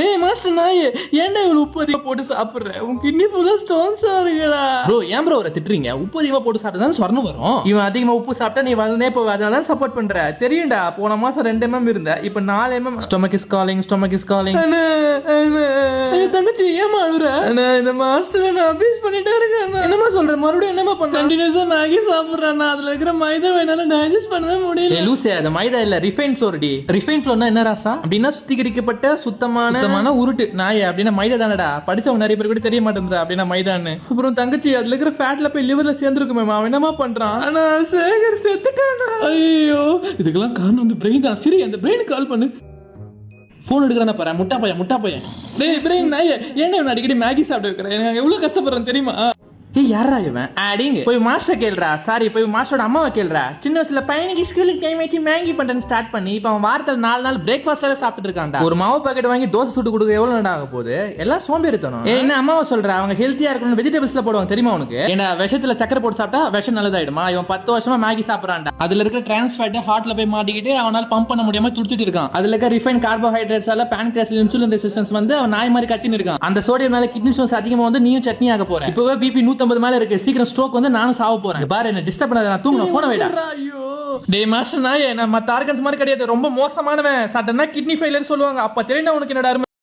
டேய் மாஸ்டர் நாய் ஏன்டா இவ்வளவு உப்பு அதிகமா போட்டு சாப்பிடுற? உன் கிட்னி ஃபுல்லா ஸ்டோன்ஸா இருக்குடா. ப்ரோ ஏன் ப்ரோ அவரை திட்டுறீங்க? உப்பு அதிகமா போட்டு சாப்பிட்டா தான் சொர்ணம் வரும்? இவன் அதிகமா உப்பு சாப்பிட்டா நீ வளர்ந்தே போவ அதனால தான் சப்போர்ட் பண்ற. தெரியும்டா போன மாசம் ரெண்டு எம்எம் இருந்த இப்ப நாலு MM stomach is calling stomach is calling தங்கச்சி ஏமா அழுற இந்த மாஸ்டர் நான் அபியூஸ் பண்ணிட்டே இருக்கேன் சொல்ற மறுபடியும் என்னமா பண்ண? கண்டினியூஸா மேகி சாப்பிடுறேன் அதுல இருக்கிற மைதா என்னால டைஜஸ்ட் பண்ணவே முடியல. லூசே அது மைதா இல்ல ரிஃபைன் ஃப்ளோர் டி. ரிஃபைன் ஃப்ளோர்னா என்ன ராசா? அப்படின்னா சுத்திகரிக்கப்பட்ட சுத்தமான சுத்தமான உருட்டு. நாய அப்படின்னா மைதா தானடா? படிச்சவங்க நிறைய பேர் கூட தெரிய மாட்டேங்குது அப்படின்னா மைதான்னு. அப்புறம் தங்கச்சி அதுல இருக்கிற ஃபேட்ல போய் லிவர்ல சேர்ந்துருக்குமே அவன் என்னமா பண்றான்? ஆனா சேகர் செத்துட்டானா? ஐயோ. இதுக்கெல்லாம் காரணம் அந்த பிரெயின் தான். சரி அந்த பிரெயினுக்கு கால் பண்ணு. போன் எடுக்கிறான பாரு முட்டா பையன் முட்டா பையன். டேய் பிரெயின் நாய ஏன் இவன் அடிக்கடி மேகி சாப்பிட்டு இருக்கிறேன் எனக்கு எவ்வளவு கஷ்டப்படுறேன் தெரியுமா? ஏய் யாரா இவன்? அடிங்க போய் மாஸ்டர் கேளுடா. சாரி போய் மாஸ்டரோட அம்மாவை கேளுடா. சின்ன வயசுல பையனுக்கு ஸ்கூலுக்கு டைம் ஆச்சு மேகி பண்றேன்னு ஸ்டார்ட் பண்ணி இப்போ அவன் வாரத்துல நாலு நாள் பிரேக்ஃபாஸ்ட்ல சாப்பிட்டு இருக்கான்டா. ஒரு மாவு பாக்கெட் வாங்கி தோசை சுட்டு கொடுக்க எவ்வளவு நேரம் ஆக போகுது? எல்லாம் சோம்பேறித்தனம். ஏய் என்ன அம்மாவை சொல்ற? அவங்க ஹெல்த்தியா இருக்கணும் வெஜிடபிள்ஸ்ல போடுவாங்க தெரியுமா உனக்கு? ஏன்னா விஷத்துல சக்கரை போட்டு சாப்பிட்டா விஷம் நல்லதாயிடுமா? இவன் பத்து வருஷமா மேகி சாப்பிடறான்டா. அதுல இருக்கிற டிரான்ஸ் ஃபேட் ஹார்ட்ல போய் மாட்டிக்கிட்டு அவனால பம்ப் பண்ண முடியாம துடிச்சிட்டு இருக்கான். அதுல இருக்க ரிஃபைன் கார்போஹைட்ரேட்ஸ் எல்லாம் பேன்கிராஸ் இன்சுலின் ரெசிஸ்டன்ஸ் வந்து அவன் நாய் மாதிரி கத்தின்னு இருக்கான். அந்த சோடியம் மேல கிட்னி ஸ்டோன்ஸ் அதிகமா வந்து நீயும் சட்னி ஆக போற. இப்பவே பிபி 150 மேல இருக்கு. சீக்கிரம் ஸ்ட்ரோக் வந்து நானும் சாவ போறேன். பாரு என்ன டிஸ்டர்ப் பண்ணாத. நான் தூங்கணும். போன வைடா. டேய் மாஸ்டர் நான் மத்த ஆர்கன்ஸ் மாதிரி கிடையாது. ரொம்ப மோசமானவன். சட்டனா கிட்னி ஃபெயிலியர் சொல்லுவாங்க. அப்ப தெரியும் உனக்கு என்னடா.